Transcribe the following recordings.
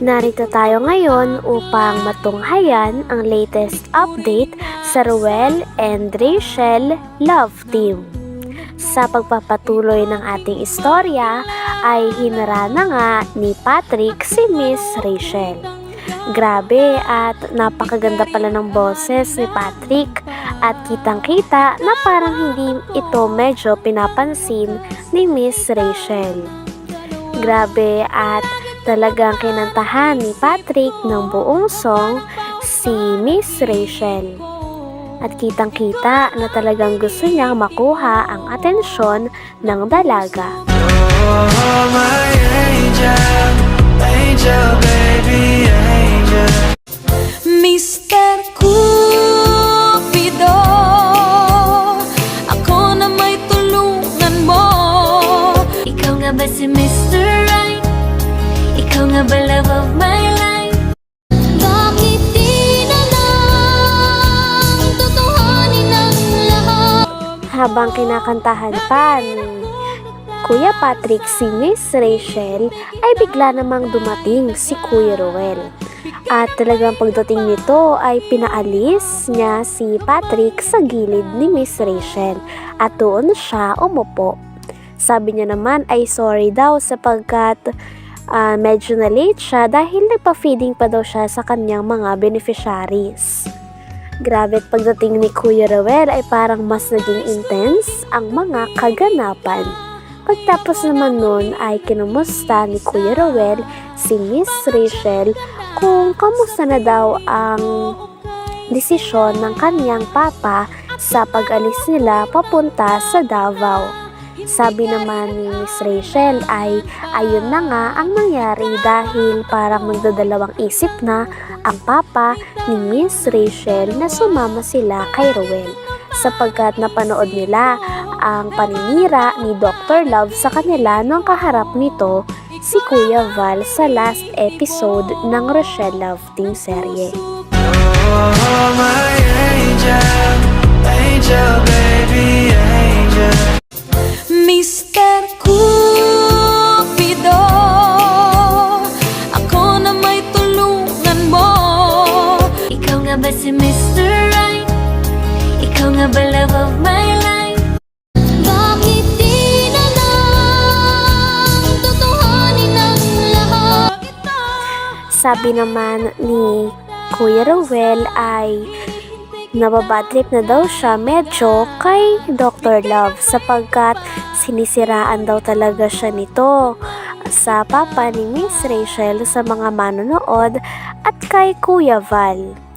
Narito tayo ngayon upang matunghayan ang latest update sa Ruel and Rachel Love Team. Sa pagpapatuloy ng ating istorya ay hinara na nga ni Patrick si Miss Rachel. Grabe at napakaganda pala ng boses ni Patrick at kitang-kita na parang hindi ito medyo pinapansin ni Miss Rachel. Grabe at talagang kinantahan ni Patrick ng buong song si Miss Rachel. At kitang-kita na talagang gusto niyang makuha ang atensyon ng dalaga. Oh, my angel, angel, baby, angel. Habang kinakantahan pa Kuya Patrick si Miss Rachel ay bigla namang dumating si Kuya Roel. At talagang pagdating nito ay pinaalis niya si Patrick sa gilid ni Miss Rachel at doon siya umupo. Sabi niya naman ay sorry daw sapagkat ah, medyo na late siya dahil nagpa-feeding pa daw siya sa kanyang mga beneficiaries. Grabe at pagdating ni Kuya Rowel ay parang mas naging intense ang mga kaganapan. Pagtapos naman nun ay kinumusta ni Kuya Rowel si Miss Rachel kung kamusta na daw ang desisyon ng kanyang papa sa pag-alis nila papunta sa Davao. Sabi naman ni Miss Rachel ay ayun na nga ang nangyari dahil parang magdadalawang isip na ang papa ni Miss Rachel na sumama sila kay Rowel sapagkat napanood nila ang paninira ni Dr. Love sa kanila nung kaharap nito si Kuya Val sa last episode ng Rochelle Love Team serye. Oh, my angel, angel, baby, angel. Of my life? Bakit di na lang Tutuhanin ang lahat? Sabi naman ni Kuya Rowel ay nababadtrip na daw siya medyo kay Dr. Love sapagkat sinisiraan daw talaga siya nito sa papa ni Miss Rachel sa mga manonood at kay Kuya Val.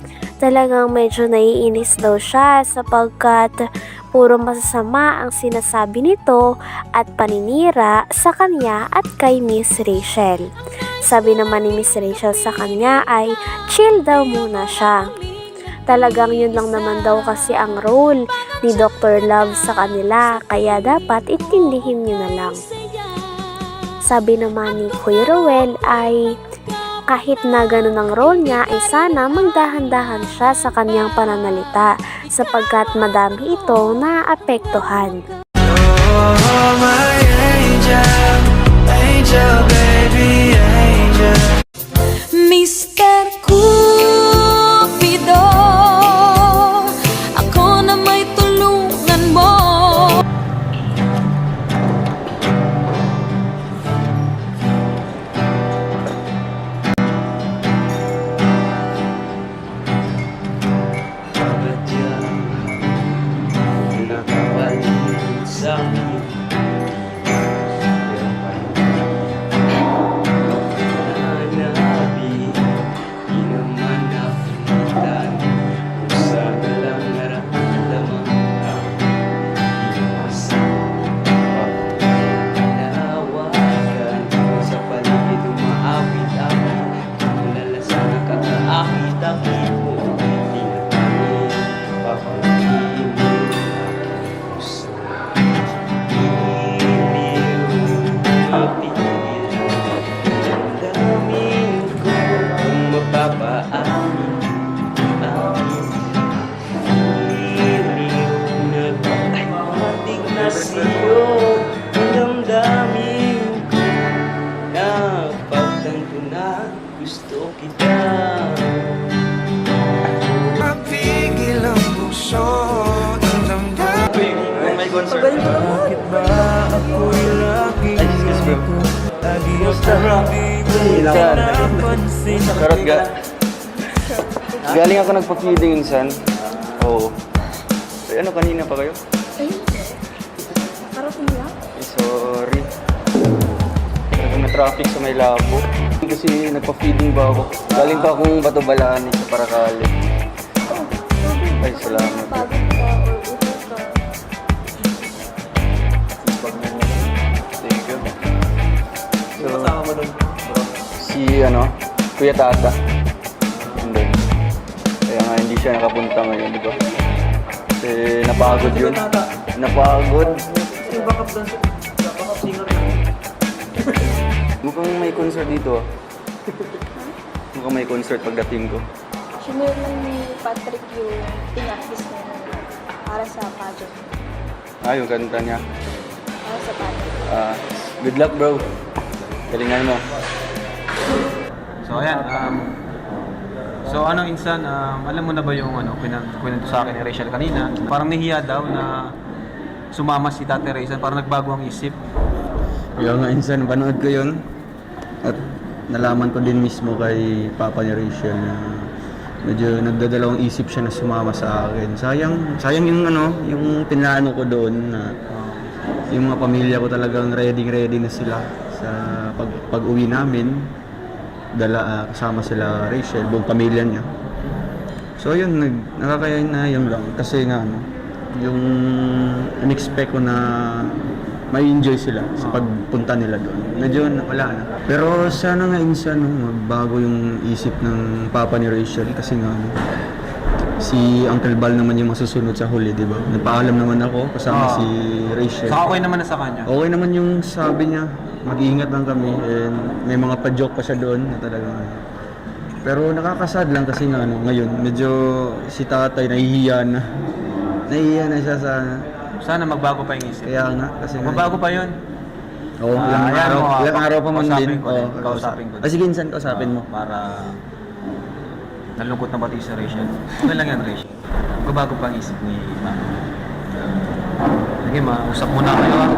Talagang medyo naiinis daw siya sapagkat puro masasama ang sinasabi nito at paninira sa kanya at kay Miss Rachel. Sabi naman ni Miss Rachel sa kanya ay chill daw muna siya. Talagang yun lang naman daw kasi ang role ni Dr. Love sa kanila kaya dapat itindihin niyo na lang. Sabi naman ni Kuya Rowel ay kahit na ganun ang role niya ay sana magdahan-dahan siya sa kanyang pananalita sapagkat madami ito naapektuhan. Oh, my angel, angel, paan gusto kita. Mapigil ang puso ng damdamin Oh my God, sir. Bakit ba ako'y laging Lagi ang kailangan napansin Karot ga Galing ako nagpa-feeding insan Oo Eh, ano kanina pa kayo? Parating lang? Ay, sorry. Talagang may traffic sa may labo. Kasi nagpa-feeding ba ako? Galing pa akong Bato Balaan sa Paracali. Ay, salamat. Pagod ka or utot ka? Thank you. So, si ano, Kuya Tata. And then, kaya nga hindi siya nakapunta ngayon, di ba? Kasi napagod yun. Napagod. Mukhang may concert dito ah. Mukhang may concert pagdating ko. Sinure lang ni Patrick yung pinaktis niya para sa pageant. Ah, yung kanta niya. Para sa pageant. Ah, good luck bro. Galingan mo. So ayan, um, so ano insan, um, alam mo na ba yung ano, kwento sa akin ni Rachel kanina? Parang nahiya daw na sumama si Tate Rachel, parang nagbago ang isip. Kaya nga insan, panood ko yun. At nalaman ko din mismo kay Papa ni Rachel na medyo nagdadalawang isip siya na sumama sa akin. Sayang, sayang yung ano, yung pinlano ko doon na yung mga pamilya ko talagang ready ready na sila sa pag pag uwi namin dala ah, kasama sila Rachel buong pamilya niya so yun nag nakakaya na yun lang kasi nga ano yung in-expect ko na may enjoy sila sa pagpunta nila doon medyo na- wala na pero sana nga insan no, magbago yung isip ng papa ni Rachel kasi nga ano, si Uncle Bal naman yung masusunod sa huli, di ba? Nagpaalam naman ako kasama Ah. si Rachel. Saka okay naman na sa kanya. Okay naman yung sabi niya, mag-iingat lang kami and may mga pa-joke pa siya doon na talagang ano. Pero nakakasad lang kasi nga ano, ngayon medyo si tatay nahihiya na. Nahihiya na siya sa Sana magbago pa yung isip. kaya nga kasi nga- Magbago pa yun. Oo, Ah, ilang ayan araw, mo, ah, ilang araw pa man kausapin din. ko din, kausapin ko din. Ah, sige, insan, kausapin mo. Para nalungkot na pati si Rachel. Okay lang yan, Rachel. Magbago pa ang isip ni Mama. Sige, mausap muna kayo ah.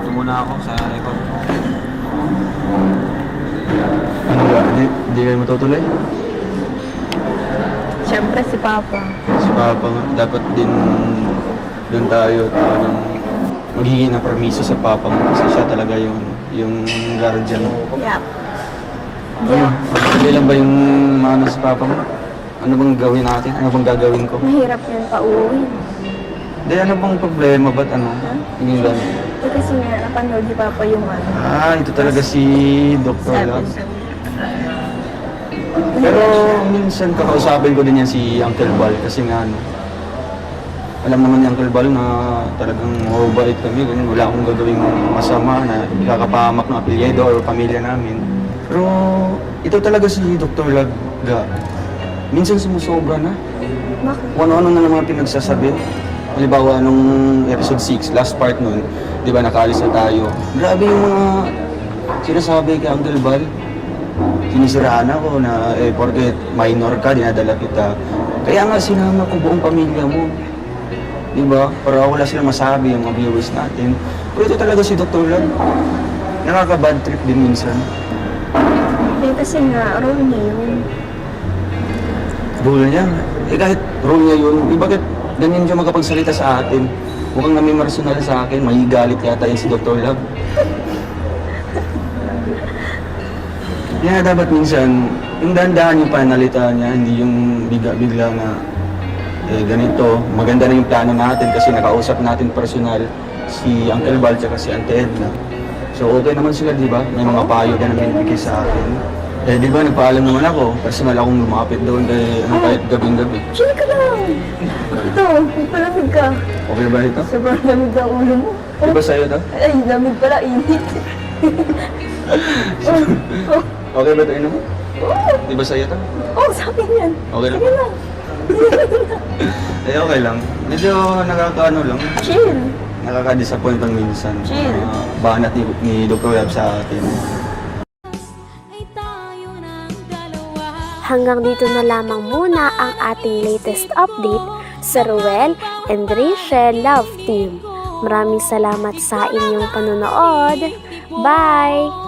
Ito muna ako sa record. Ano ba? Di, di kayo matutuloy? Siyempre si Papa. Si Papa nga, dapat din doon tayo parang magiging na permiso sa Papa mo kasi siya talaga yung yung guardian mo. Yeah. Ano? Hindi lang ba yung mano sa Papa mo? Ano bang gawin natin? Ano bang gagawin ko? Mahirap yan pauwi. Hindi, ano bang problema? Ba't ano? Hindi lang. Eh, kasi nga napanood ni Papa yung ano. Ah, ito talaga si Dr. Love. Pero minsan kakausapin ko din yan si Uncle Bal kasi nga ano, alam naman ni Uncle Bal na talagang mababait kami, ganun, wala akong gagawing masama na ikakapahamak ng apelyido or pamilya namin. Pero ito talaga si Dr. Lagga, minsan sumusobra na. Bakit? Kung ano-ano na lang mga pinagsasabi. Halimbawa, nung episode 6, last part nun, di ba nakaalis na tayo. Grabe yung mga sinasabi kay Uncle Bal. Sinisiraan ako na, eh, porket minor ka, dinadala kita. Kaya nga sinama ko buong pamilya mo. Di ba? Para wala silang masabi yung mga viewers natin. Pero ito talaga si Dr. Lag. Nakaka-bad trip din minsan. Eh, kasi nga, role niya yun. Rule niya. Eh kahit rule niya yun, eh bakit ganyan siya makapagsalita sa atin? Mukhang nami personal sa akin, may galit yata yun si Dr. Love. Kaya dapat minsan, yung dahan-dahan yung panalita niya, hindi yung bigla-bigla na eh, ganito, maganda na yung plano natin kasi nakausap natin personal si Uncle Val at si Auntie Edna. So okay naman sila, di ba? May mga payo ka na binibigay sa akin. Eh, di ba, nagpaalam naman ako. Personal akong lumapit doon kay ano, kahit gabing-gabi. Chill ka lang! Ito, palamig ka. Okay ba ito? Sobrang lamig ang ulo mo. Di ba sa'yo to? Ay, lamig pala, init. Okay ba ito inom? Di ba sa'yo to? Oh, sabi niyan. Okay lang? Sige lang. Eh, okay lang. Medyo nakakaano lang. Chill. Nakaka-disappoint ang minsan. Chill. Uh, banat ni, ni Dr. Lab sa atin. Hanggang dito na lamang muna ang ating latest update sa Ruel and Rachel Love Team. Maraming salamat sa inyong panonood. Bye!